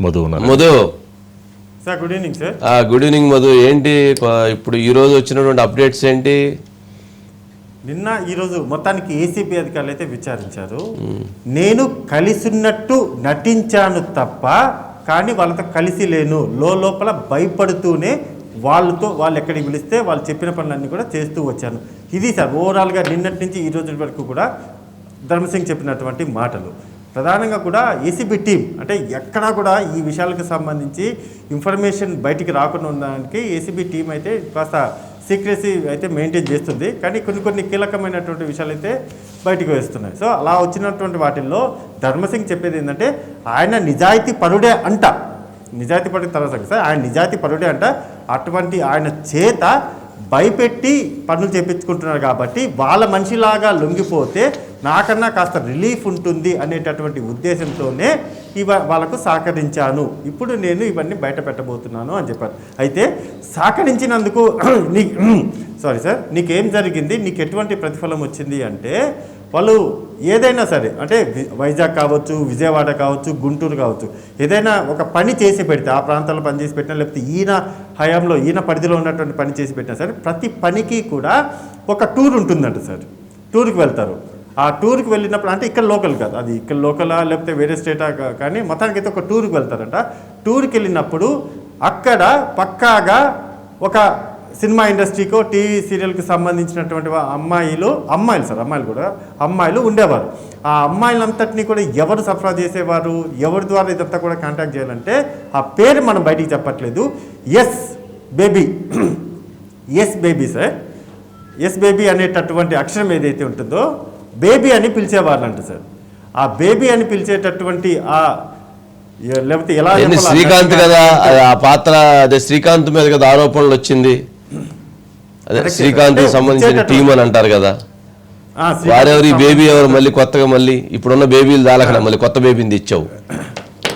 మధు ఉన్నారు. Madhu. Sir good evening sir ఆ, good evening Madhu. ఏంటి ఇప్పుడు ఈ రోజు వచ్చినటువంటి అప్డేట్స్ ఏంటి? నిన్న ఈరోజు మొత్తానికి ఏసీబీ అధికారులు అయితే విచారించారు. నేను కలిసిన్నట్టు నటించాను తప్ప కానీ వాళ్ళతో కలిసి లేను. లో లోపల భయపడుతూనే వాళ్ళతో వాళ్ళు ఎక్కడికి పిలిస్తే వాళ్ళు చెప్పిన పనులన్నీ కూడా చేస్తూ వచ్చాను. ఇది సార్ ఓవరాల్గా నిన్నటి నుంచి ఈ రోజు వరకు కూడా ధర్మసింగ్ చెప్పినటువంటి మాటలు. ప్రధానంగా కూడా ఏసీబీ టీం అంటే ఎక్కడా కూడా ఈ విషయాలకు సంబంధించి ఇన్ఫర్మేషన్ బయటికి రాకుండా ఉండడానికి ఏసీబీ టీం అయితే కాస్త సీక్రెసీ అయితే మెయింటైన్ చేస్తుంది. కానీ కొన్ని కొన్ని కీలకమైనటువంటి విషయాలు అయితే బయటకు వేస్తున్నాయి. సో అలా వచ్చినటువంటి వాటిల్లో ధర్మసింగ్ చెప్పేది ఏంటంటే ఆయన నిజాయితీ పరుడే అంట. నిజాయితీ పరుడు తర్వాత సార్ ఆయన నిజాయితీ పరుడే అంట. అటువంటి ఆయన చేత భయపెట్టి పనులు చేపించుకుంటున్నారు కాబట్టి వాళ్ళ మనిషిలాగా లొంగిపోతే నాకన్నా కాస్త రిలీఫ్ ఉంటుంది అనేటటువంటి ఉద్దేశంతోనే ఇవ వాళ్ళకు సహకరించాను. ఇప్పుడు నేను ఇవన్నీ బయట పెట్టబోతున్నాను అని చెప్పారు. అయితే సహకరించినందుకు నీ సారీ సార్ నీకేం జరిగింది? నీకు ఎటువంటి ప్రతిఫలం వచ్చింది అంటే వాళ్ళు ఏదైనా సరే అంటే వైజాగ్ కావచ్చు విజయవాడ కావచ్చు గుంటూరు కావచ్చు ఏదైనా ఒక పని చేసి పెడితే ఆ ప్రాంతాల్లో పని చేసి పెట్టినా లేకపోతే ఈయన హయాంలో ఈయన పరిధిలో ఉన్నటువంటి పని చేసి పెట్టినా సరే ప్రతి పనికి కూడా ఒక టూర్ ఉంటుందంట సార్. టూర్కి వెళ్తారు. ఆ టూర్కి వెళ్ళినప్పుడు అంటే ఇక్కడ లోకల్ కాదు. అది ఇక్కడ లోకలా లేకపోతే వేరే స్టేటా కానీ మొత్తానికి అయితే ఒక టూర్కి వెళ్తారంట. టూర్కి వెళ్ళినప్పుడు అక్కడ పక్కాగా ఒక సినిమా ఇండస్ట్రీకో టీవీ సీరియల్కి సంబంధించినటువంటి అమ్మాయిలు అమ్మాయిలు సార్ అమ్మాయిలు కూడా అమ్మాయిలు ఉండేవారు. ఆ అమ్మాయిలంతటినీ కూడా ఎవరు సరఫరా చేసేవారు ఎవరి ద్వారా ఇదంతా కూడా కాంటాక్ట్ చేయాలంటే ఆ పేరు మనం బయటికి చెప్పట్లేదు. S baby. S baby sir. S baby అనేటటువంటి అక్షరం ఏదైతే ఉంటుందో బేబీ అని పిలిచేవాళ్ళంట సార్. ఆ బేబీ అని పిలిచేటటువంటి ఆ లేకపోతే ఎలా శ్రీకాంత్ కదా? ఆ పాత్ర అదే శ్రీకాంత్ మీద కదా ఆరోపణలు వచ్చింది. అదే శ్రీకాంత్ సంబంధించిన టీం అని అంటారు కదా. వారెవరు బేబీ ఎవరు? మళ్ళీ కొత్తగా మళ్ళీ ఇప్పుడున్న బేబీలు దాలకడ మళ్ళీ కొత్త బేబీని తెచ్చావు.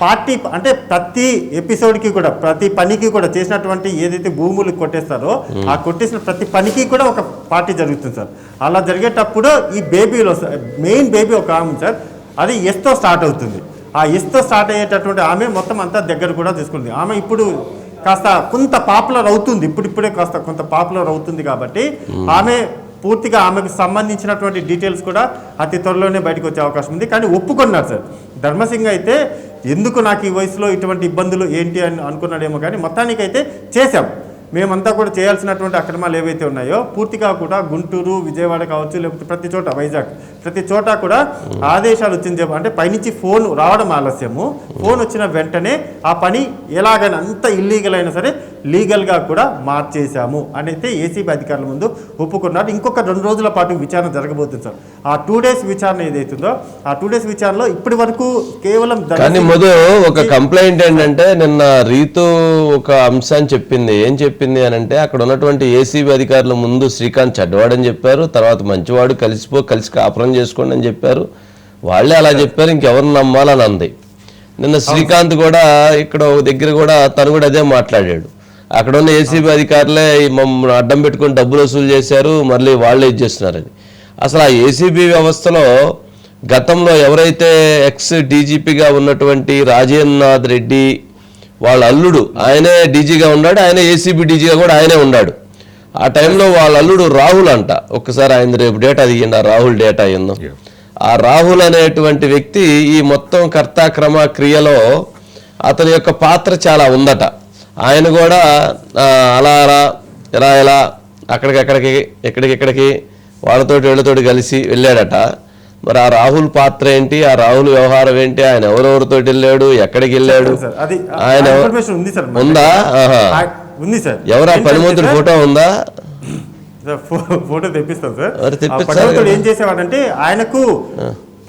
పార్టీ అంటే ప్రతి ఎపిసోడ్కి కూడా ప్రతి పనికి కూడా చేసినటువంటి ఏదైతే భూములు కొట్టేస్తారో ఆ కొట్టేసిన ప్రతి పనికి కూడా ఒక పార్టీ జరుగుతుంది సార్. అలా జరిగేటప్పుడు ఈ బేబీలో మెయిన్ బేబీ ఒక ఆమె సార్. అది ఎస్తో స్టార్ట్ అవుతుంది. ఆ ఎస్తో స్టార్ట్ అయ్యేటటువంటి ఆమె మొత్తం అంతా దగ్గర కూడా తీసుకుంది. ఆమె ఇప్పుడు కాస్త కొంత పాపులర్ అవుతుంది. ఇప్పుడిప్పుడే కాస్త కొంత పాపులర్ అవుతుంది కాబట్టి ఆమె పూర్తిగా ఆమెకు సంబంధించినటువంటి డీటెయిల్స్ కూడా అతి త్వరలోనే బయటకు వచ్చే అవకాశం ఉంది. కానీ ఒప్పుకున్నారు సార్. ధర్మసింగ్ అయితే ఎందుకు నాకు ఈ వయసులో ఇటువంటి ఇబ్బందులు ఏంటి అని అనుకున్నాడేమో కానీ మొత్తానికైతే చేశాం. మేమంతా కూడా చేయాల్సినటువంటి అక్రమాలు ఏవైతే ఉన్నాయో పూర్తిగా కూడా గుంటూరు విజయవాడ కావచ్చు లేకపోతే ప్రతి చోట వైజాగ్ ప్రతి చోట కూడా ఆదేశాలు వచ్చింది అంటే పైనుంచి ఫోన్ రావడం ఆలస్యము. ఫోన్ వచ్చిన వెంటనే ఆ పని ఎలాగైనా అంత ఇల్లీగల్ అయినా సరే లీగల్గా కూడా మార్చేశాము అని అయితే ఏసీబీ అధికారుల ముందు ఒప్పుకున్నారు. ఇంకొక రెండు రోజుల పాటు విచారణ జరగబోతుంది సార్. ఆ టూ డేస్ విచారణ ఏదైతుందో ఆ టూ డేస్ విచారణలో ఇప్పటి వరకు కేవలం కానీ మొదలు ఒక కంప్లైంట్ ఏంటంటే నిన్న రీతు ఒక అంశాన్ని చెప్పింది. ఏం చెప్పింది అని అంటే అక్కడ ఉన్నటువంటి ఏసీబీ అధికారుల ముందు శ్రీకాంత్ చెడ్డవాడని చెప్పారు. తర్వాత మంచివాడు కలిసిపో కలిసి కాపురం చేసుకోండి అని చెప్పారు. వాళ్ళే అలా చెప్పారు. ఇంకెవరు నమ్మాలని అంది. నిన్న శ్రీకాంత్ కూడా ఇక్కడ ఒక దగ్గర కూడా తను కూడా అదే మాట్లాడాడు. అక్కడ ఉన్న ఏసీబీ అధికారులే మమ్మల్ని అడ్డం పెట్టుకొని డబ్బులు వసూలు చేశారు మళ్ళీ వాళ్ళే ఇది చేస్తున్నారని అసలు ఆ ఏసీబీ వ్యవస్థలో గతంలో ఎవరైతే ఎక్స్ డీజీపీగా ఉన్నటువంటి రాజేంద్రనాథ్ రెడ్డి వాళ్ళ అల్లుడు ఆయనే డీజీగా ఉన్నాడు ఆయన ఏసీబీ డీజీగా కూడా ఆయనే ఉన్నాడు. ఆ టైంలో వాళ్ళ అల్లుడు రాహుల్ అంట. ఒక్కసారి ఆయన రేపు డేటా దిగిండి ఆ రాహుల్ డేటా ఏందో. ఆ రాహుల్ అనేటువంటి వ్యక్తి ఈ మొత్తం కర్తాక్రమ క్రియలో అతని యొక్క పాత్ర చాలా ఉందట. ఆయన కూడా ఆ, అలా అలా ఇలా ఇలా అక్కడికక్కడికి ఎక్కడికెక్కడికి వాళ్ళతోటి వీళ్ళతోటి కలిసి వెళ్ళాడట. మరి ఆ రాహుల్ పాత్ర ఏంటి? ఆ రాహుల్ వ్యవహారం ఏంటి? ఆయన ఎవరెవరితో వెళ్ళాడు? ఎక్కడికి వెళ్ళాడు? ఆయన ఉంది ఉందా. ఆ, సార్. ఎవరా పనిమంతుడి సార్, ఫోటో ఉందా? ఫోటో తెప్పిస్తాం సార్. ఆ. ఏం చేసేవాడంటే ఆయనకు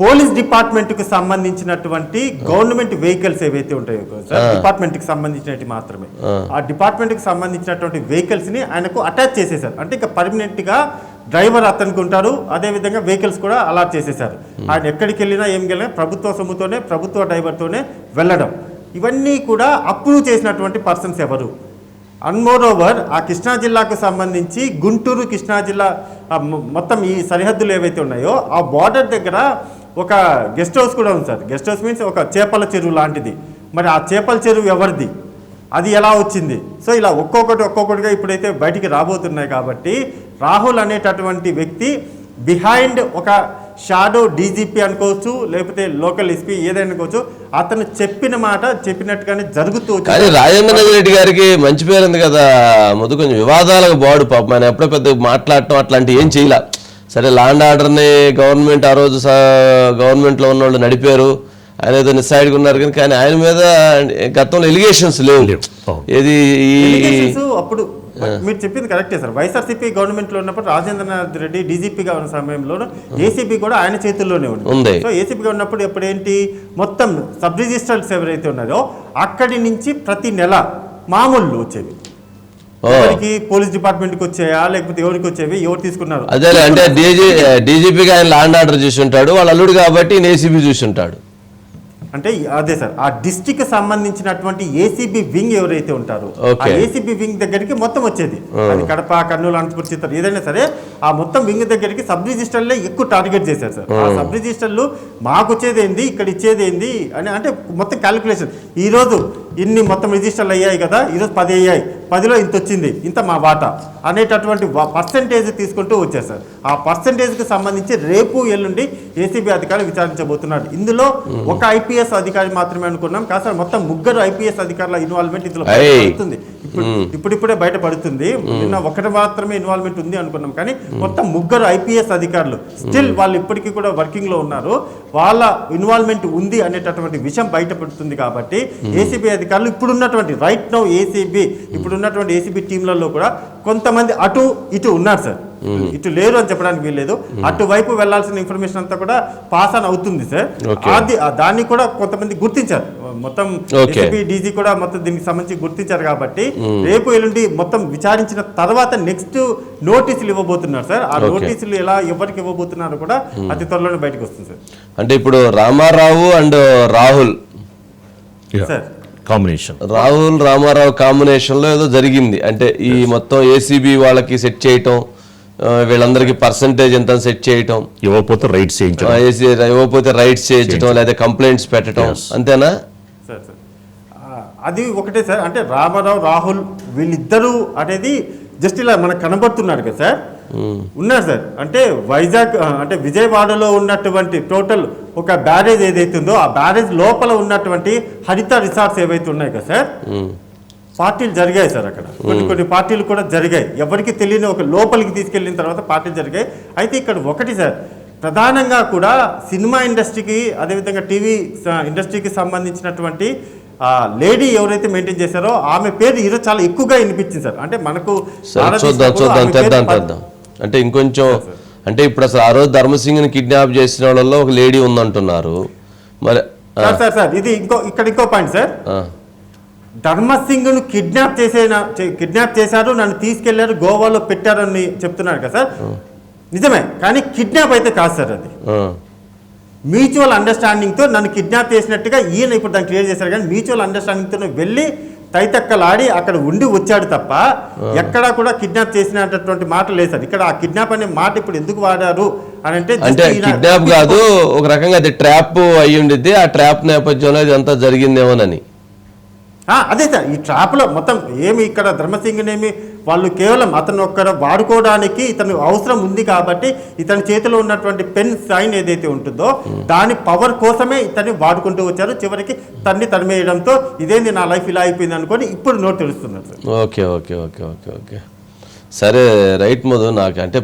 పోలీస్ డిపార్ట్మెంట్కు సంబంధించినటువంటి గవర్నమెంట్ వెహికల్స్ ఏవైతే ఉంటాయో సార్ డిపార్ట్మెంట్కి సంబంధించినవి మాత్రమే. ఆ. డిపార్ట్మెంట్కి సంబంధించినటువంటి వెహికల్స్ని ఆయనకు అటాచ్ చేసేసారు అంటే ఇక పర్మనెంట్గా డ్రైవర్ అతనికి ఉంటారు అదే విధంగా వెహికల్స్ కూడా అలాట్ చేసేసారు ఆయన ఎక్కడికి వెళ్ళినా ఏం వెళ్ళినా ప్రభుత్వ సొమ్ముతోనే ప్రభుత్వ డ్రైవర్తోనే వెళ్ళడం. ఇవన్నీ కూడా అప్రూవ్ చేసినటువంటి పర్సన్స్ ఎవరు? అండ్ మోర్ ఓవర్ ఆ కృష్ణా జిల్లాకు సంబంధించి గుంటూరు కృష్ణా జిల్లా మొత్తం ఈ సరిహద్దులు ఏవైతే ఉన్నాయో ఆ బార్డర్ దగ్గర ఒక గెస్ట్ హౌస్ కూడా ఉంది సార్. గెస్ట్ హౌస్ మీన్స్ ఒక చేపల చెరువు లాంటిది. మరి ఆ చేపల చెరువు ఎవరిది? అది ఎలా వచ్చింది? సో ఇలా ఒక్కొక్కటి ఒక్కొక్కటిగా ఇప్పుడైతే బయటికి రాబోతున్నాయి కాబట్టి రాహుల్ అనేటటువంటి వ్యక్తి బిహైండ్ ఒక షాడో డీజీపీ అనుకోవచ్చు లేకపోతే లోకల్ ఎస్పీ ఏదైనా అనుకోవచ్చు అతను చెప్పిన మాట చెప్పినట్టుగానే జరుగుతూ కానీ రాజేంద్ర రెడ్డి గారికి మంచి పేరు ఉంది కదా. ముందు కొంచెం వివాదాలకు బాడు పాపం. ఆయన ఎప్పుడో పెద్ద మాట్లాడటం అట్లాంటివి ఏం చేయలే. సరే లాండ్ ఆర్డర్ని గవర్నమెంట్ ఆ రోజు గవర్నమెంట్లో ఉన్న వాళ్ళు నడిపారు. ఆయన ఏదో నిస్సాయిడ్గా ఉన్నారు కానీ కానీ ఆయన మీద గతంలో ఎలిగేషన్స్ లేవు. ఏది అప్పుడు. మీరు చెప్పింది కరెక్టే సార్. వైఎస్ఆర్సీపీ గవర్నమెంట్లో ఉన్నప్పుడు రాజేంద్రనాథ్ రెడ్డి డీజీపీగా ఉన్న సమయంలో ఏసీబీ కూడా ఆయన చేతుల్లోనే ఉంది. ఉంది. సో ఏసీపీగా ఉన్నప్పుడు ఎప్పుడు ఏంటి మొత్తం సబ్ రిజిస్టర్స్ ఎవరైతే ఉన్నారో అక్కడి నుంచి ప్రతి నెల మామూలు వచ్చేవి. ఓ. ఎవరికి పోలీస్ డిపార్ట్మెంట్కి వచ్చాయా లేకపోతే ఎవరికి వచ్చేవి ఎవరు తీసుకున్నారు? అదేలే అంటే డీజీ డీజీపీగా ఆయన లాండ్ ఆర్డర్ చూసి ఉంటాడు వాళ్ళ అల్లుడు కాబట్టి ఏసీబీ చూసి ఉంటాడు. అంటే అదే సార్ ఆ డిస్టిక్ సంబంధించినటువంటి ఏసీబీ వింగ్ ఎవరైతే ఉంటారో ఆ. ఏసీబీ వింగ్ దగ్గరికి మొత్తం వచ్చేది. అది కడప కర్నూలు అనంతపురం చిత్తూరు ఏదైనా సరే ఆ మొత్తం వింగ్ దగ్గరికి సబ్ రిజిస్టర్లే ఎక్కువ టార్గెట్ చేశారు సార్. ఆ సబ్ రిజిస్టర్లు మాకు వచ్చేది ఏంది ఇక్కడ ఇచ్చేది ఏంది అని అంటే మొత్తం క్యాలిక్యులేషన్ ఈ రోజు ఇన్ని మొత్తం రిజిస్టర్లు అయ్యాయి కదా ఈరోజు పది అయ్యాయి. పదిలో ఇంత వచ్చింది. ఇంత మా వాటా అనేటటువంటి పర్సంటేజ్ తీసుకుంటూ వచ్చారు సార్. ఆ పర్సంటేజ్కి సంబంధించి రేపు ఎల్లుండి ఏసీబీ అధికారులు విచారించబోతున్నాడు ఇందులో ఒక ఐపీఎస్ అధికారి మాత్రమే అనుకున్నాం. కాదు సార్ మొత్తం ముగ్గురు ఐపీఎస్ అధికారుల ఇన్వాల్వ్మెంట్ ఇందులో. పడుతుంది. ఇప్పుడు ఇప్పుడిప్పుడే బయటపడుతుంది నిన్న ఒకటి మాత్రమే ఇన్వాల్వ్మెంట్ ఉంది అనుకున్నాం. కానీ మొత్తం ముగ్గురు ఐపీఎస్ అధికారులు స్టిల్ వాళ్ళు ఇప్పటికీ కూడా వర్కింగ్లో ఉన్నారు. వాళ్ళ ఇన్వాల్వ్మెంట్ ఉంది అనేటటువంటి విషయం బయటపడుతుంది కాబట్టి ఏసీబీ అధికారులు ఇప్పుడు ఉన్నటువంటి రైట్ నౌ ఏసీబీ ఇప్పుడు ఉన్నటువంటి ఏసీబీ టీంలలో కూడా కొంతమంది అటు ఇటు ఉన్నారు సార్. ఇటు లేరు అని చెప్పడానికి వీల్లేదు. అటువైపు వెళ్ళాల్సిన ఇన్ఫర్మేషన్ అంతా కూడా పాస్ ఆన్ అవుతుంది సార్. అది దాన్ని కూడా కొంతమంది గుర్తించారు. మొత్తం డీజీ కూడా మొత్తం దీనికి సంబంధించి గుర్తించారు కాబట్టి రేపు ఎల్లుండి మొత్తం విచారించిన తర్వాత నెక్స్ట్ నోటీసులు ఇవ్వబోతున్నారు సార్. ఆ. నోటీసులు ఎలా ఎవరికి ఇవ్వబోతున్నారు కూడా అతి త్వరలోనే బయటకు వస్తుంది సార్. అంటే ఇప్పుడు Ramarao and Rahul. Sir combination Rahul Ramarao కాంబినేషన్లో ఏదో జరిగింది. అంటే ఈ మొత్తం ఏసీబీ వాళ్ళకి సెట్ చేయటం వీళ్ళందరికీ పర్సంటేజ్ ఎంత సెట్ చేయటం. ఇవ్వకపోతే రైట్స్ చేయించడం. ఏసీ ఇవ్వకపోతే రైట్స్ చేయించడం. లేదా కంప్లైంట్స్ పెట్టడం. అంతేనా? Sir sir. ఆ, అది ఒకటే సార్. అంటే రామారావు రాహుల్ వీళ్ళిద్దరూ అనేది జస్ట్ ఇలా మనకు కనబడుతున్నారు కదా సార్. ఉన్నారు సార్. అంటే వైజాగ్ అంటే విజయవాడలో ఉన్నటువంటి టోటల్ ఒక బ్యారేజ్ ఏదైతే ఉందో ఆ బ్యారేజ్ లోపల ఉన్నటువంటి హరిత రిసార్ట్స్ ఏవైతే ఉన్నాయి కదా సార్. పార్టీలు జరిగాయి సార్ అక్కడ. కొన్ని కొన్ని పార్టీలు కూడా జరిగాయి. ఎవరికి తెలియని ఒక లోపలికి తీసుకెళ్ళిన తర్వాత పార్టీలు జరిగాయి. అయితే ఇక్కడ ఒకటి సార్ ప్రధానంగా కూడా సినిమా ఇండస్ట్రీకి అదేవిధంగా టీవీ ఇండస్ట్రీకి సంబంధించినటువంటి లేడీ ఎవరైతే మెయింటైన్ చేశారో ఆమె పేరు ఈరోజు చాలా ఎక్కువగా వినిపించింది సార్. అంటే మనకు చూద్దాం చూద్దాం అంటే ఇంకొంచెం అంటే ఇప్పుడు అసలు ఆ రోజు ధర్మసింగ్ని కిడ్నాప్ చేసిన వాళ్ళలో ఒక లేడీ ఉందంటున్నారు. మరి సార్ సార్ ఇది ఇంకో ఇక్కడ ఇంకో పాయింట్ సార్. ధర్మసింగ్ను కిడ్నాప్ చేసే కిడ్నాప్ చేశారు నన్ను తీసుకెళ్ళారు గోవాలో పెట్టారని చెప్తున్నారు కదా సార్. నిజమే కానీ కిడ్నాప్ అయితే కాదు సార్ అది. మ్యూచువల్ అండర్స్టాండింగ్తో నన్ను కిడ్నాప్ చేసినట్టుగా ఈయన ఇప్పుడు దాన్ని క్లియర్ చేశారు కానీ మ్యూచువల్ అండర్స్టాండింగ్తో వెళ్ళి తైతక్కలాడి అక్కడ ఉండి వచ్చాడు తప్ప ఎక్కడా కూడా కిడ్నాప్ చేసినటువంటి మాట లేదు సార్. ఇక్కడ ఆ కిడ్నాప్ అనే మాట ఇప్పుడు ఎందుకు వాడారు అని అంటే అంటే కిడ్నాప్ కాదు ఒక రకంగా అది ట్రాప్ అయ్యి ఉండిద్ది. ఆ ట్రాప్ నేపథ్యంలో ఇదంతా జరిగిందేమోనని. ఆ, అదే సార్ ఈ ట్రాప్లో మొత్తం ఏమి ఇక్కడ ధర్మసింగ్నేమి వాళ్ళు కేవలం అతను ఒక్కడ వాడుకోవడానికి ఇతను అవసరం ఉంది కాబట్టి ఇతని చేతిలో ఉన్నటువంటి పెన్ సైన్ ఏదైతే ఉంటుందో దాని పవర్ కోసమే ఇతన్ని వాడుకుంటూ వచ్చారు. చివరికి తన్ని తరిమేయడంతో ఇదేంది నా లైఫ్ ఇలా అయిపోయింది అనుకొని ఇప్పుడు note తెలుస్తున్నారు okay okay okay okay okay. సరే రైట్ మధు నాకు అంటే